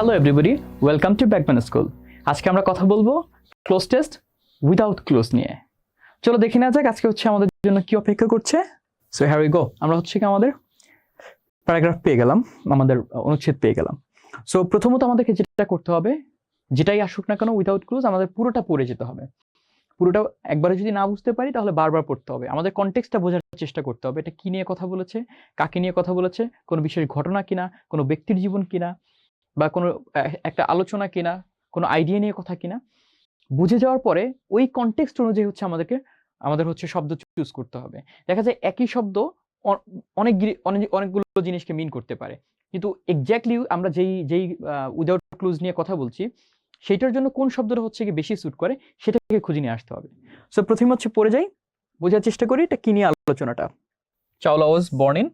Hello everybody welcome to Backman school আজকে আমরা কথা বলব ক্লোজ টেস্ট উইদাউট ক্লোজ নিয়ে। চলো দেখে নেওয়া যাক আজকে হচ্ছে আমাদের জন্য কি অপেক্ষা করছে। সো হ্যার উই গো আমরা হচ্ছে কি আমাদের প্যারাগ্রাফ পেয়ে গেলাম, আমাদের অনুচ্ছেদ পেয়ে গেলাম। সো প্রথমত আমাদেরকে যেটা করতে হবে, যেটাই আসুক না কেন উইদাউট ক্লোজ আমাদের পুরোটা পড়ে যেতে হবে। পুরোটা একবারে যদি না বুঝতে পারি, তাহলে বারবার পড়তে হবে। আমাদের কনটেক্সটটা বোঝার চেষ্টা করতে হবে, এটা কি নিয়ে কথা বলেছে, কাকে নিয়ে কথা বলেছে, কোনো বিশেষ ঘটনা কিনা, কোনো ব্যক্তির জীবন কিনা বা কোনো একটা আলোচনা কিনা কোনো আইডিয়া নিয়ে কথা কিনা বুঝে যাওয়ার পরে ওই কনটেক্সট অনুযায়ী হচ্ছে আমাদেরকে আমাদের হচ্ছে শব্দ চুজ করতে হবে। দেখা যায় একই শব্দ অনেক- অনেকগুলো জিনিসকে মিন করতে পারে। কিন্তু এক্স্যাক্টলি আমরা যেই যেই উইদাউট ক্লুজ নিয়ে কথা বলছি সেটার জন্য কোন শব্দটা হচ্ছে কি বেশি স্যুট করে সেটাকে খুঁজে নিয়ে আসতে হবে। সো প্রথমে হচ্ছে পড়ে যাই বোঝার চেষ্টা করি এটা কি নিয়ে আলোচনাটা। Chawla was born in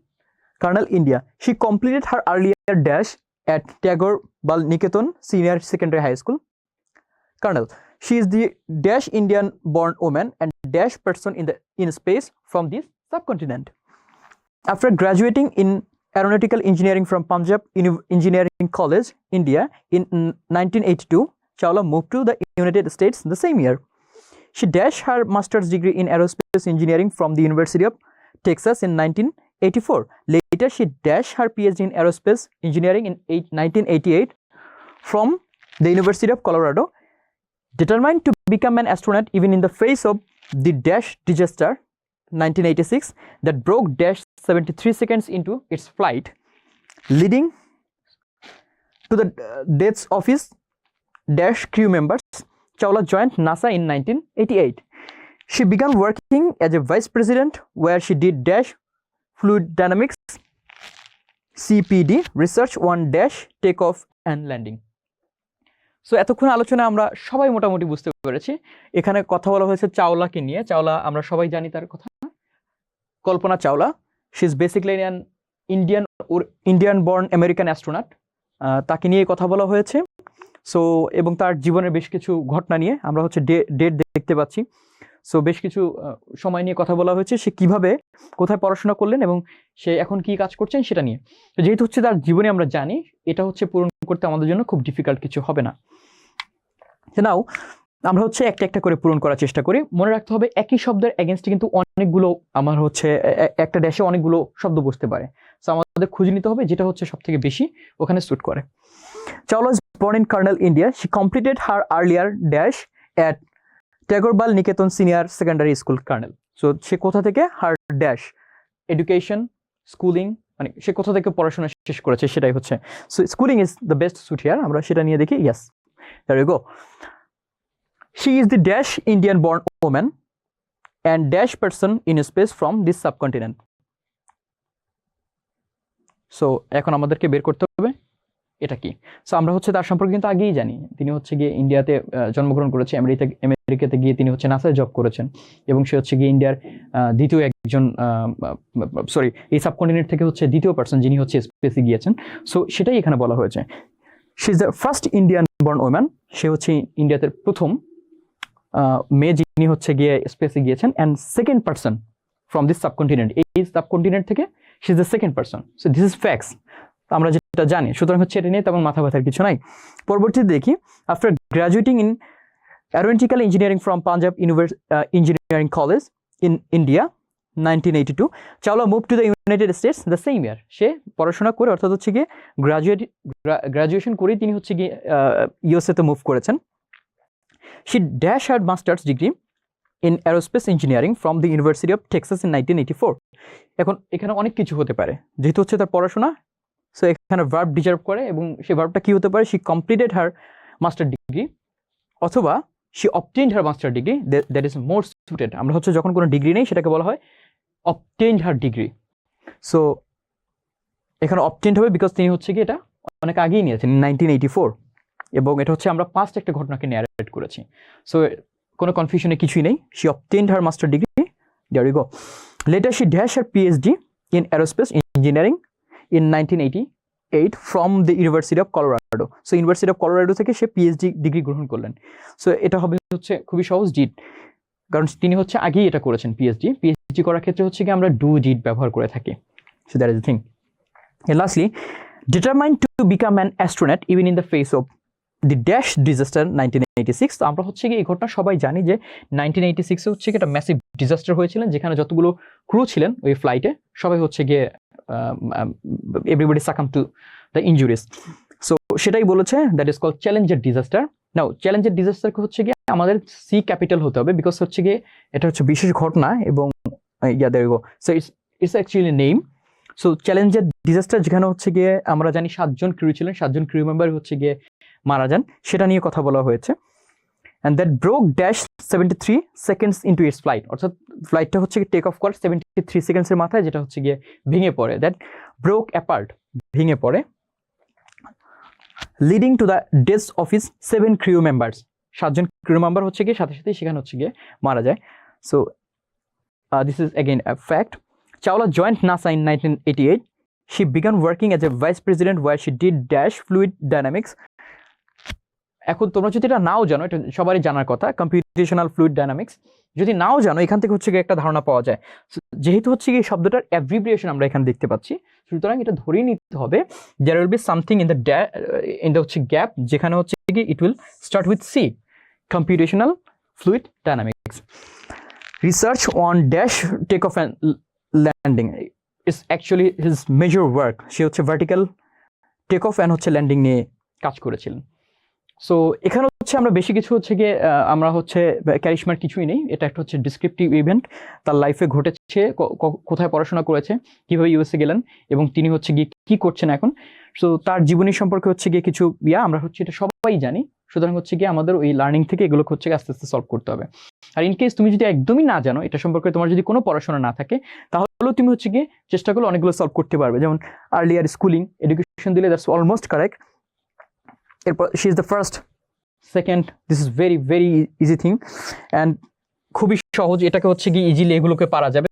Karnal India she completed her earlier dash at Tagore Bal Niketan Senior Secondary High School. Colonel, she is the dash Indian born woman and dash person in the in space from this subcontinent. After graduating in aeronautical engineering from Punjab Engineering College, India in mm, 1982, Chawla moved to the United States the same year. She dashed her master's degree in aerospace engineering from the University of Texas in 1984. Later, she dashed her PhD in aerospace engineering in eight- 1988 from the University of Colorado. Determined to become an astronaut even in the face of the dash disaster 1986 that broke dash 73 seconds into its flight, leading to the uh, deaths of his dash crew members. Chawla joined NASA in 1988. She began working as a vice president where she did dash fluid dynamics CPD research on dash, takeoff and landing. So এতক্ষণ আলোচনা আমরা সবাই মোটামুটি বুঝতে পেরেছি। এখানে কথা বলা হয়েছে চাওলাকে নিয়ে। চাওলা, আমরা সবাই জানি তার কথা। Kalpana Chawla she is basically an Indian Indian born American astronaut তাকে নিয়ে কথা বলা হয়েছে। সো এবং তার জীবনের বেশ কিছু ঘটনা নিয়ে আমরা হচ্ছে ডেট দেখতে পাচ্ছি। সো বেশ কিছু সময় নিয়ে কথা বলা হয়েছে সে কীভাবে কোথায় পড়াশোনা করলেন এবং সে এখন কি কাজ করছেন সেটা নিয়ে। তো যেহেতু হচ্ছে তার জীবনে আমরা জানি এটা হচ্ছে পূরণ করতে আমাদের জন্য খুব ডিফিকাল্ট কিছু হবে না। নাও আমরা হচ্ছে একটা একটা করে পূরণ করার চেষ্টা করি। মনে রাখতে হবে একই শব্দের এগেনস্টে কিন্তু অনেকগুলো আমার হচ্ছে একটা ড্যাশে অনেকগুলো শব্দ বসতে পারে। সো আমাদের খুঁজে নিতে হবে যেটা হচ্ছে সব থেকে বেশি ওখানে স্যুট করে। Chawla born in Karnal, India. She completed her earlier dash at Tagorbal Niketan Senior secondary school Karnal So, সে কোথা থেকে? হার ড্যাশ এডুকেশন স্কুলিং মানে সে কোথা থেকে পড়াশোনা শেষ করেছে সেটাই হচ্ছে। So schooling is the best suit here আমরা সেটা নিয়ে দেখি। Yes go she is the dash Indian born woman and dash person in space from this subcontinent so এখন আমাদেরকে বের করতে হবে। এটা কি? সো আমরা হচ্ছে তার সম্পর্কে কিন্তু আগেই জানি। তিনি হচ্ছে গিয়ে ইন্ডিয়াতে জন্মগ্রহণ করেছে, আমেরিকা, আমেরিকাতে গিয়ে তিনি হচ্ছে নাসায় জব করেছেন এবং সে হচ্ছে গিয়ে ইন্ডিয়ার দ্বিতীয় একজন সরি এই সাবকন্টিনেন্ট থেকে হচ্ছে দ্বিতীয় পার্সন যিনি হচ্ছে স্পেসে গিয়েছেন। সো সেটাই এখানে বলা হয়েছে। She is the first Indian born woman সে হচ্ছে ইন্ডিয়াতে প্রথম মেয়ে যিনি হচ্ছে গিয়ে স্পেসে গিয়েছেন and second person from this subcontinent এই সাবকন্টিনেন্ট থেকে she is the second person so this is facts আমরা যেটা জানি, সুতরাং হচ্ছে এটা নিয়ে তেমন মাথা ব্যথার কিছু নাই। পরবর্তীতে দেখি after graduating in aeronautical engineering from Punjab university engineering college in India nineteen eighty two Chawla move to the United States the same year সে পড়াশোনা করে, অর্থাৎ হচ্ছে গিয়ে গ্রাজুয়েট গ্রাজুয়েশন করেই তিনি হচ্ছে গিয়ে ইউএসএতে মুভ করেছেন। She dash her masters degree in aerospace engineering from the University of Texas in nineteen eighty four এখন এখানে অনেক কিছু হতে পারে, যেহেতু হচ্ছে তার পড়াশোনা সো এখানে ভার্ব ডিজার্ভ করে এবং সেই ভার্বটা কি হতে পারে? She completed her master degree অথবা she obtained her master degree that is more suited আমরা হচ্ছে যখন কোনো ডিগ্রি নেই, সেটাকে বলা হয় অবটেন্ড হার ডিগ্রি সো এখানে অবটেন্ড হবে বিকজ তিনি হচ্ছে কি এটা অনেক আগেই নিয়েছেন নাইনটিন এইটি ফোর এবং এটা হচ্ছে আমরা পাস্ট একটা ঘটনাকে ন্যারেট করেছি। সো কোনো কনফিউশনে কিছুই নেই। She obtained her master degree there you go later she dash her PhD in aerospace engineering eighty eight from the University of Colorado so University of Colorado থেকে সে পিএইচডি ডিগ্রি গ্রহণ করলেন। So এটা হবে হচ্ছে খুবই সহজ ডিট কারণ তিনি হচ্ছে আগেই এটা করেছেন পিএইচডি পিএইচডি করার ক্ষেত্রে হচ্ছে কি আমরা ডু ডিট ব্যবহার করে থাকি। So that is thing lastly determined to become an astronaut even in the face of the dash disaster nineteen six তো আমরা হচ্ছে কি এই ঘটনা সবাই জানি যে নাইনটিন এইটি সিক্সে হচ্ছে কি একটা ম্যাসিভ ডিজাস্টার হয়েছিলেন, যেখানে যতগুলো ক্রু ছিলেন ওই ফ্লাইটে সবাই হচ্ছে গিয়ে everybody succumb to the injuries so সেটাই বলেছে that is call Challenger disaster now Challenger ডিজাস্টারকে হচ্ছে গিয়ে আমাদের সি ক্যাপিটাল হতে হবে বিকজ হচ্ছে গিয়ে এটা হচ্ছে বিশেষ ঘটনা এবং yeah go so it's it's actually name so Challenger disaster যেখানে হচ্ছে গিয়ে আমরা জানি সাতজন ক্রিউ ছিলেন, সাতজন ক্রিউ মেম্বার হচ্ছে গিয়ে মারা যান, সেটা নিয়ে কথা বলা হয়েছে। And that broke dash seventy three seconds into its flight অর্থাৎ ফ্লাইটটা হচ্ছে টেক অফ করে সেভেন্টি থ্রি সেকেন্ডসের মাথায়, যেটা হচ্ছে গিয়ে ভেঙে পড়ে দ্যাট ব্রোক অ্যাপার্ট ভেঙে পড়ে leading to the deaths of seven crew members সাতজন ক্রিউ মেম্বার হচ্ছে গিয়ে, সাথে সাথে সেখানে হচ্ছে গিয়ে মারা যায় so this is again a fact. Chawla joined NASA in 1988. She began working as a vice president where she did dash fluid dynamics. এখন তোমরা যদি এটা নাও জানো, এটা সবারই জানার কথা কম্পিউটেশনাল ফ্লুইড ডাইনামিক্স যদি নাও জানো, এখান থেকে হচ্ছে একটা ধারণা পাওয়া যায়। যেহেতু হচ্ছে গিয়ে শব্দটার অ্যাভ্রিব্রিয়েশন আমরা এখানে দেখতে পাচ্ছি, সুতরাং এটা ধরেই নিতে হবে there will be something in the in the হচ্ছে গ্যাপ যেখানে হচ্ছে গিয়ে it will start with C computational fluid dynamics research on dash takeoff and landing is actually his major work. সে হচ্ছে ভার্টিক্যাল টেক অফ অ্যান্ড হচ্ছে landing নিয়ে কাজ করেছিলেন। সো এখানে হচ্ছে আমরা বেশি কিছু হচ্ছে গিয়ে আমরা হচ্ছে ক্যারিশমার কিছুই নেই। এটা একটা হচ্ছে ডিসক্রিপটিভ ইভেন্ট তার লাইফে ঘটেছে কোথায় পড়াশোনা করেছে, কীভাবে ইউএসএ গেলেন, এবং তিনি হচ্ছে গিয়ে কি করছেন এখন। সো তার জীবনী সম্পর্কে হচ্ছে গিয়ে কিছু, ইয়া, আমরা হচ্ছে এটা সবাই জানি। সুতরাং হচ্ছে গিয়ে আমাদের ওই লার্নিং থেকে এগুলো হচ্ছে আস্তে আস্তে সলভ করতে হবে। আর ইন কেস তুমি যদি একদমই না জানো, এটা সম্পর্কে তোমার যদি কোনো পড়াশোনা না থাকে, তাহলেও তুমি হচ্ছে গিয়ে চেষ্টা করলে অনেকগুলো সলভ করতে পারবে। যেমন আর্লিয়ার স্কুলিং এডুকেশন দিলে দ্যাটস অলমোস্ট কারেক্ট এরপর she is the first second this is very very easy thing and খুবই সহজ, এটাকে হচ্ছে কি ইজিলি এগুলোকে পারা যাবে।